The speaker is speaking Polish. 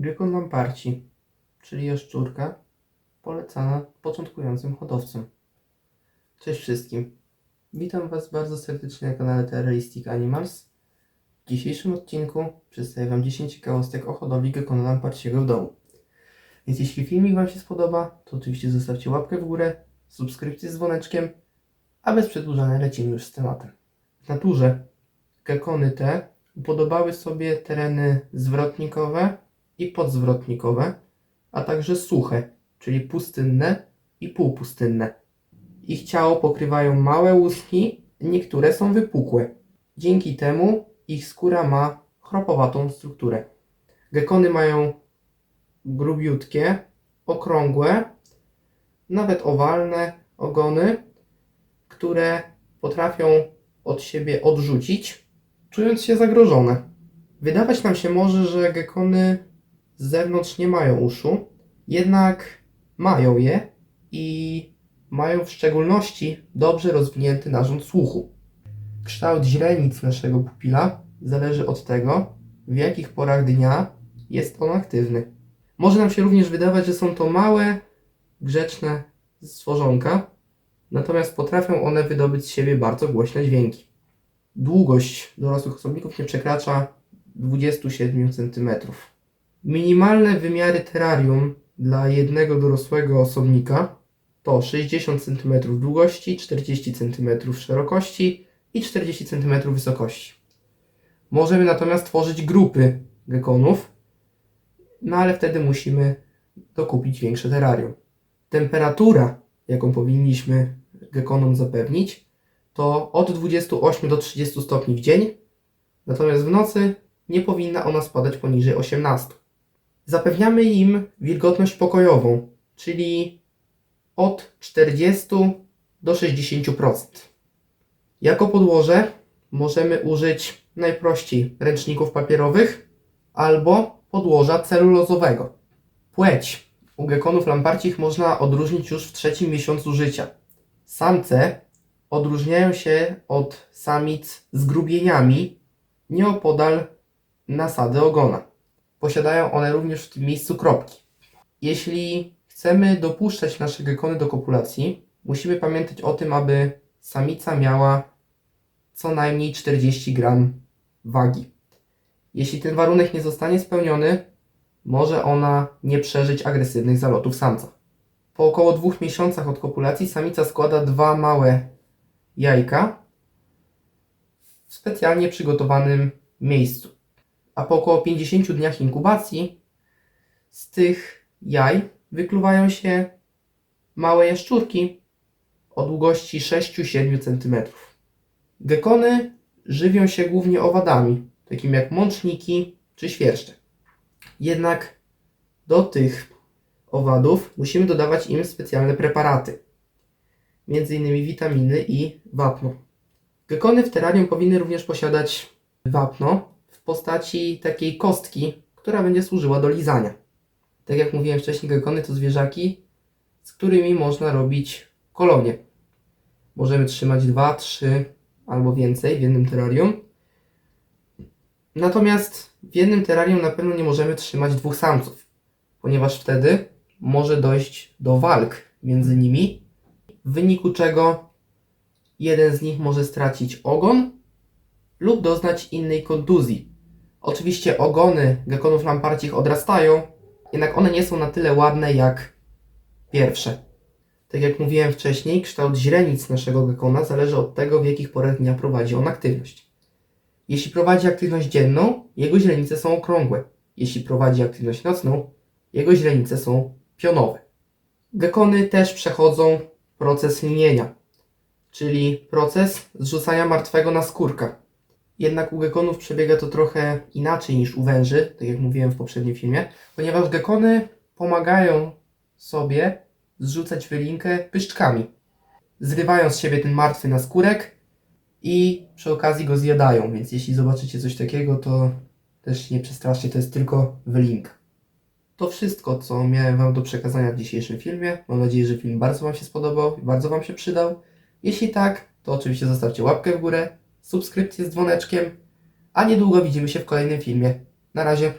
Gekon lamparci, czyli jaszczurka polecana początkującym hodowcom. Cześć wszystkim. Witam Was bardzo serdecznie na kanale Terroristic Animals. W dzisiejszym odcinku przedstawię Wam 10 ciekawostek o hodowli gekona lamparciego w domu. Więc jeśli filmik Wam się spodoba, to oczywiście zostawcie łapkę w górę, subskrypcję z dzwoneczkiem, a bez przedłużania lecimy już z tematem. W naturze gekony te upodobały sobie tereny zwrotnikowe i podzwrotnikowe, a także suche, czyli pustynne i półpustynne. Ich ciało pokrywają małe łuski, niektóre są wypukłe. Dzięki temu ich skóra ma chropowatą strukturę. Gekony mają grubiutkie, okrągłe, nawet owalne ogony, które potrafią od siebie odrzucić, czując się zagrożone. Wydawać nam się może, że gekony z zewnątrz nie mają uszu, jednak mają je i mają w szczególności dobrze rozwinięty narząd słuchu. Kształt źrenic naszego pupila zależy od tego, w jakich porach dnia jest on aktywny. Może nam się również wydawać, że są to małe, grzeczne stworzonka, natomiast potrafią one wydobyć z siebie bardzo głośne dźwięki. Długość dorosłych osobników nie przekracza 27 cm. Minimalne wymiary terrarium dla jednego dorosłego osobnika to 60 cm długości, 40 cm szerokości i 40 cm wysokości. Możemy natomiast tworzyć grupy gekonów, no ale wtedy musimy dokupić większe terrarium. Temperatura, jaką powinniśmy gekonom zapewnić, to od 28 do 30 stopni w dzień, natomiast w nocy nie powinna ona spadać poniżej 18. Zapewniamy im wilgotność pokojową, czyli od 40 do 60%. Jako podłoże możemy użyć najprościej ręczników papierowych albo podłoża celulozowego. Płeć u gekonów lamparcich można odróżnić już w trzecim miesiącu życia. Samce odróżniają się od samic zgrubieniami nieopodal nasady ogona. Posiadają one również w tym miejscu kropki. Jeśli chcemy dopuszczać nasze gekony do kopulacji, musimy pamiętać o tym, aby samica miała co najmniej 40 gram wagi. Jeśli ten warunek nie zostanie spełniony, może ona nie przeżyć agresywnych zalotów samca. Po około dwóch miesiącach od kopulacji samica składa dwa małe jajka w specjalnie przygotowanym miejscu. A po około 50 dniach inkubacji z tych jaj wykluwają się małe jaszczurki o długości 6-7 cm. Gekony żywią się głównie owadami, takimi jak mączniki czy świerszcze. Jednak do tych owadów musimy dodawać im specjalne preparaty, m.in. witaminy i wapno. Gekony w terrarium powinny również posiadać wapno w postaci takiej kostki, która będzie służyła do lizania. Tak jak mówiłem wcześniej, gekony to zwierzaki, z którymi można robić kolonie. Możemy trzymać dwa, trzy albo więcej w jednym terrarium. Natomiast w jednym terrarium na pewno nie możemy trzymać dwóch samców, ponieważ wtedy może dojść do walk między nimi, w wyniku czego jeden z nich może stracić ogon lub doznać innej kontuzji. Oczywiście ogony gekonów lamparcich odrastają, jednak one nie są na tyle ładne jak pierwsze. Tak jak mówiłem wcześniej, kształt źrenic naszego gekona zależy od tego, w jakich porach dnia prowadzi on aktywność. Jeśli prowadzi aktywność dzienną, jego źrenice są okrągłe. Jeśli prowadzi aktywność nocną, jego źrenice są pionowe. Gekony też przechodzą proces linienia, czyli proces zrzucania martwego na skórka. Jednak u gekonów przebiega to trochę inaczej niż u węży, tak jak mówiłem w poprzednim filmie, ponieważ gekony pomagają sobie zrzucać wylinkę pyszczkami. Zrywają z siebie ten martwy naskórek i przy okazji go zjadają, więc jeśli zobaczycie coś takiego, to też nie przestraszcie, to jest tylko wylinka. To wszystko, co miałem Wam do przekazania w dzisiejszym filmie. Mam nadzieję, że film bardzo Wam się spodobał i bardzo Wam się przydał. Jeśli tak, to oczywiście zostawcie łapkę w górę, subskrypcję z dzwoneczkiem, a niedługo widzimy się w kolejnym filmie. Na razie.